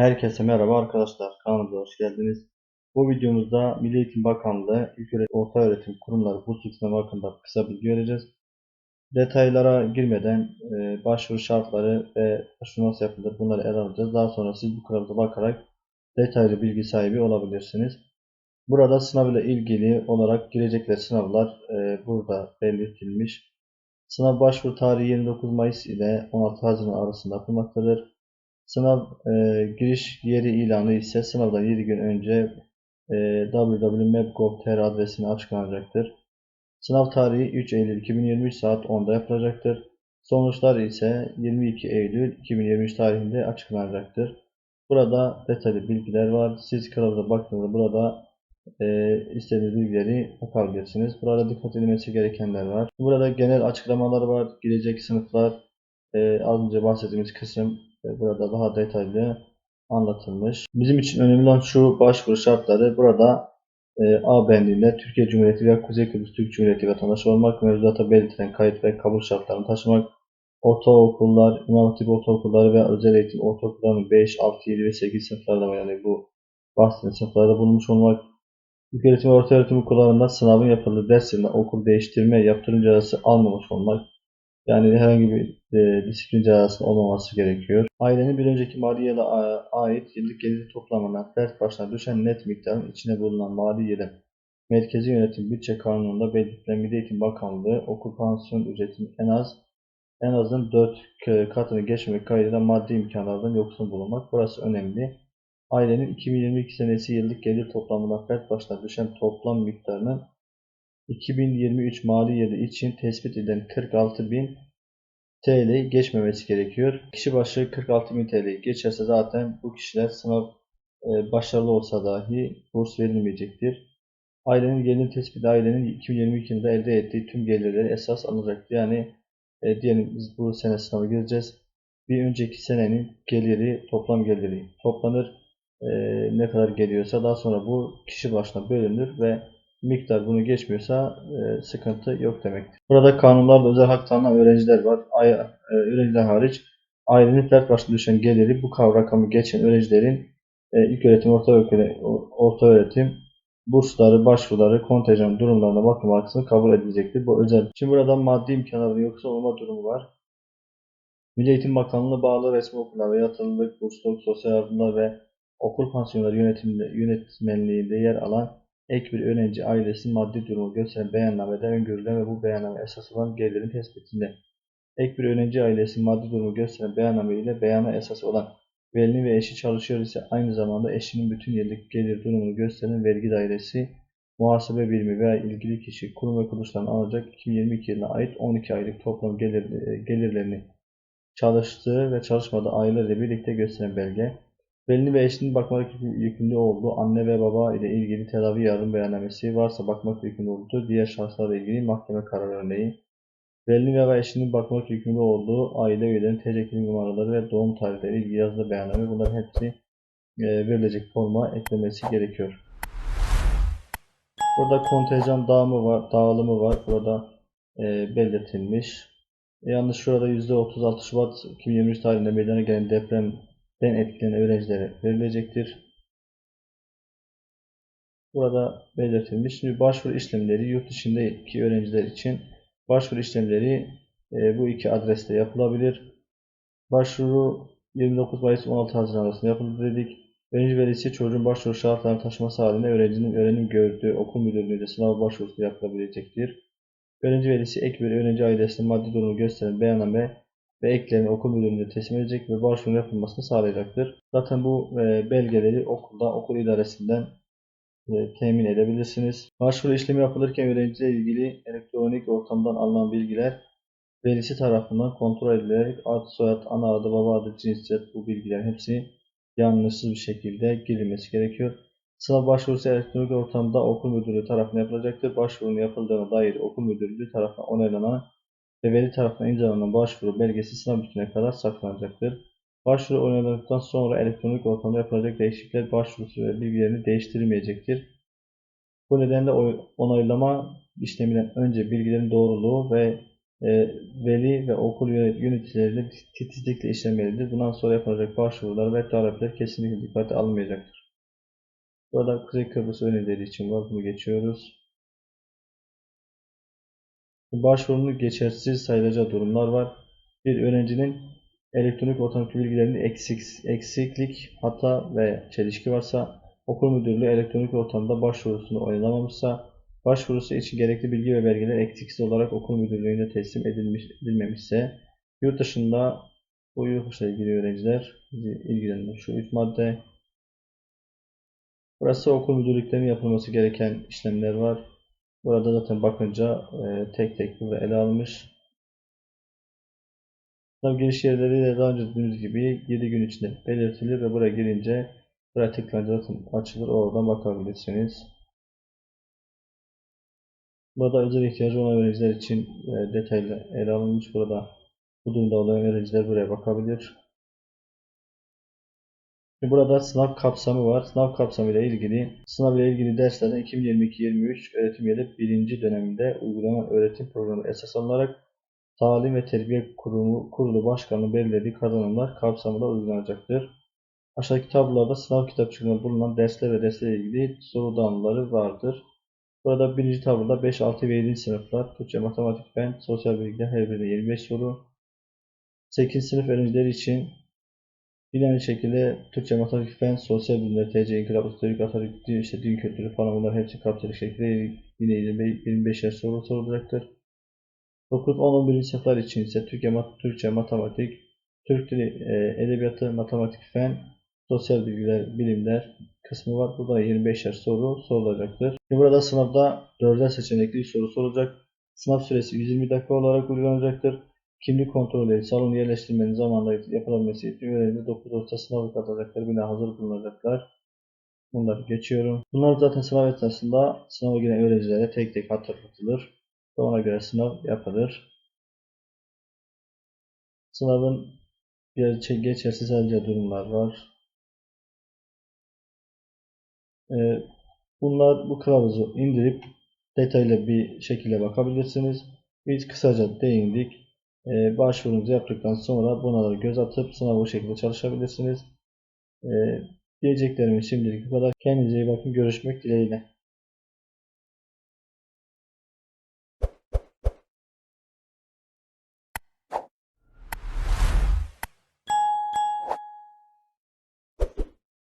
Herkese merhaba arkadaşlar. Kanalımıza hoş geldiniz. Bu videomuzda Milli Eğitim Bakanlığı İlköğretim Orta Öğretim Kurumları Bursluluk Sınavı hakkında kısa bilgi vereceğiz. Detaylara girmeden e, başvuru şartları ve başvuru nasıl yapılır bunları ele alacağız. Daha sonra siz bu kılavuza bakarak detaylı bilgi sahibi olabilirsiniz. Burada sınav ile ilgili olarak girecekler sınavlar e, burada belirtilmiş. Sınav başvuru tarihi 29 Mayıs ile 16 Haziran arasında yapılmaktadır. Sınav e, giriş yeri ilanı ise sınavdan 7 gün önce e, www.map.gov.tr adresine açıklanacaktır. Sınav tarihi 3 Eylül 2023 saat 10'da yapılacaktır. Sonuçlar ise 22 Eylül 2023 tarihinde açıklanacaktır. Burada detaylı bilgiler var. Siz kılavuza baktığınızda burada e, istediğiniz bilgileri bakabilirsiniz. Burada dikkat edilmesi gerekenler var. Burada genel açıklamalar var. Girecek sınıflar, e, az önce bahsettiğimiz kısım e, burada daha detaylı anlatılmış. Bizim için önemli olan şu başvuru şartları burada e, A bendiğinde Türkiye Cumhuriyeti veya Kuzey Kıbrıs Türk Cumhuriyeti vatandaşı olmak, mevzuata belirtilen kayıt ve kabul şartlarını taşımak, ortaokullar, İmam Hatip ortaokulları veya özel eğitim ortaokullarının 5, 6, 7 ve 8 sınıflarda yani bu bahsedilen sınıflarda bulunmuş olmak, İlköğretim ve ortaöğretim okullarında sınavın yapıldığı ders yerine okul değiştirme, yaptırım cezası almamış olmak, yani herhangi bir e, disiplin cezasının olmaması gerekiyor. Ailenin bir önceki mali yıla a- ait yıllık gelir toplamına dert başına düşen net miktarın içine bulunan mali yılın Merkezi Yönetim Bütçe Kanunu'nda belirtilen Milli Eğitim Bakanlığı okul pansiyon ücretinin en az en azın 4 katını geçmemek kaydıyla maddi imkanlardan yoksun bulunmak. Burası önemli. Ailenin 2022 senesi yıllık gelir toplamına fert başına düşen toplam miktarının 2023 mali yılı için tespit edilen 46.000 TL geçmemesi gerekiyor. Kişi başı 46.000 TL geçerse zaten bu kişiler sınav e, başarılı olsa dahi burs verilmeyecektir. Ailenin gelir tespiti ailenin 2022 yılında elde ettiği tüm gelirleri esas alınacaktır. Yani e, diyelim biz bu sene sınava gireceğiz. Bir önceki senenin geliri, toplam geliri toplanır. E, ne kadar geliyorsa daha sonra bu kişi başına bölünür ve miktar bunu geçmiyorsa e, sıkıntı yok demektir. Burada kanunlarda özel hak tanınan öğrenciler var. Ay, e, öğrenciler hariç ailenin fert başına düşen geliri bu kavram rakamı geçen öğrencilerin e, ilk öğretim, orta öğretim, orta öğretim bursları, başvuruları, kontenjan durumlarına bakım kısmı kabul edilecektir. Bu özel. Şimdi burada maddi imkanların yoksa olma durumu var. Milli Eğitim Bakanlığı'na bağlı resmi okullar ve yatırımlık, bursluluk, sosyal yardımlar ve okul pansiyonları yönetiminde, yönetmenliğinde yer alan ek bir öğrenci ailesinin maddi durumu gösteren beyannamede öngörülen ve bu beyanname esas olan gelirin tespitinde. Ek bir öğrenci ailesinin maddi durumu gösteren beyanname ile beyana esas olan velinin ve eşi çalışıyor ise aynı zamanda eşinin bütün yıllık gelir durumunu gösteren vergi dairesi, muhasebe birimi veya ilgili kişi kurum ve kuruluştan alacak 2022 yılına ait 12 aylık toplam gelir, gelirlerini çalıştığı ve çalışmadığı ailelerle birlikte gösteren belge, Velinin ve eşinin bakmak yükümlü olduğu anne ve baba ile ilgili tedavi yardım beyannamesi varsa bakmak yükümlü olduğu diğer şahıslarla ilgili mahkeme kararı örneği. Velinin veya eşinin bakmak yükümlü olduğu aile üyelerinin TC kimlik numaraları ve doğum tarihleri ilgili yazılı beyanname bunların hepsi e, verilecek forma eklemesi gerekiyor. Burada kontenjan dağımı var, dağılımı var. Burada e, belirtilmiş. Yalnız şurada %36 Şubat 2023 tarihinde meydana gelen deprem den etkilenen öğrencilere verilecektir. Burada belirtilmiş. Şimdi başvuru işlemleri yurt dışındaki öğrenciler için başvuru işlemleri e, bu iki adreste yapılabilir. Başvuru 29 Mayıs 16 Haziran arasında yapıldı dedik. Öğrenci velisi çocuğun başvuru şartlarını taşıması halinde öğrencinin öğrenim gördüğü okul müdürlüğünce sınav başvurusu yapılabilecektir. Öğrenci velisi ek bir öğrenci ailesinin maddi durumu gösteren beyanname ve eklerini okul müdürlüğüne teslim edecek ve başvurun yapılmasını sağlayacaktır. Zaten bu e, belgeleri okulda, okul idaresinden e, temin edebilirsiniz. Başvuru işlemi yapılırken öğrenciyle ilgili elektronik ortamdan alınan bilgiler velisi tarafından kontrol edilerek ad, soyad, ana adı, baba adı, cinsiyet bu bilgiler hepsi yanlışsız bir şekilde girilmesi gerekiyor. Sınav başvurusu elektronik ortamda okul müdürlüğü tarafından yapılacaktır. Başvurunun yapıldığına dair okul müdürlüğü tarafından onaylanan ve veli tarafından imzalanan başvuru belgesi sınav bitimine kadar saklanacaktır. Başvuru onaylandıktan sonra elektronik ortamda yapılacak değişiklikler başvuru ve bilgilerini değiştirmeyecektir. Bu nedenle onaylama işleminden önce bilgilerin doğruluğu ve e, veli ve okul yönet- yöneticileriyle titizlikle işlemelidir. Bundan sonra yapılacak başvurular ve talepler kesinlikle dikkate alınmayacaktır. Burada Kuzey Kıbrıs önerileri için. Bunu geçiyoruz. Başvurunun geçersiz sayılacağı durumlar var. Bir öğrencinin elektronik ortamdaki bilgilerinde eksik, eksiklik, hata ve çelişki varsa, okul müdürlüğü elektronik ortamda başvurusunu oynamamışsa, başvurusu için gerekli bilgi ve belgeler eksiksiz olarak okul müdürlüğüne teslim edilmiş, edilmemişse, yurt dışında bu yurt ilgili öğrenciler ilgilenir. Şu üç madde. Burası okul müdürlüklerinin yapılması gereken işlemler var. Burada zaten bakınca e, tek tek burada ele almış. Sınav giriş yerleri de daha önce dediğimiz gibi 7 gün içinde belirtilir ve buraya girince buraya tıklayınca zaten açılır. Oradan bakabilirsiniz. Burada özel ihtiyacı olan öğrenciler için e, detaylı ele alınmış. Burada bu durumda olan öğrenciler buraya bakabilir. Burada sınav kapsamı var. Sınav kapsamı ile ilgili sınav ile ilgili derslerden 2022-23 öğretim yılı 1. döneminde uygulama öğretim programı esas alınarak Talim ve Terbiye Kurumu, Kurulu Başkanı'nın belirlediği kazanımlar kapsamında uygulanacaktır. Aşağıdaki tablolarda sınav kitapçığında bulunan dersler ve derslerle ilgili soru dağılımları vardır. Burada birinci tabloda 5, 6 ve 7. sınıflar Türkçe, Matematik, Fen, Sosyal Bilgiler her birinde 25 soru. 8. sınıf öğrencileri için Yine aynı şekilde Türkçe, Matematik, Fen, Sosyal Bilimler, TC, İnkılap, Historik, Atatürk, din, işte din kültürü falan bunlar hepsi kapsayacak şekilde yine 25'er soru sorulacaktır. 9, 10, 11. sınıflar için ise Türkçe, Mat Türkçe, Matematik, Türk Dili, e, Edebiyatı, Matematik, Fen, Sosyal Bilgiler, Bilimler kısmı var. Burada 25'er soru sorulacaktır. Şimdi burada sınavda 4'er seçenekli soru sorulacak. Sınav süresi 120 dakika olarak uygulanacaktır. Kimlik kontrolü, salon yerleştirmenin zamanında yapılabilmesi için öğrenci 9 Ağustos sınavı katılacaklar. Buna hazır bulunacaklar. Bunları geçiyorum. Bunlar zaten sınav esnasında sınava giren öğrencilere tek tek hatırlatılır. Ve ona göre sınav yapılır. Sınavın gerçek geçersiz sadece durumlar var. Ee, bunlar bu kılavuzu indirip detaylı bir şekilde bakabilirsiniz. Biz kısaca değindik. Ee, başvurunuzu yaptıktan sonra buna da göz atıp sınavı bu şekilde çalışabilirsiniz. Ee, diyeceklerimiz şimdilik bu kadar. Kendinize iyi bakın. Görüşmek dileğiyle.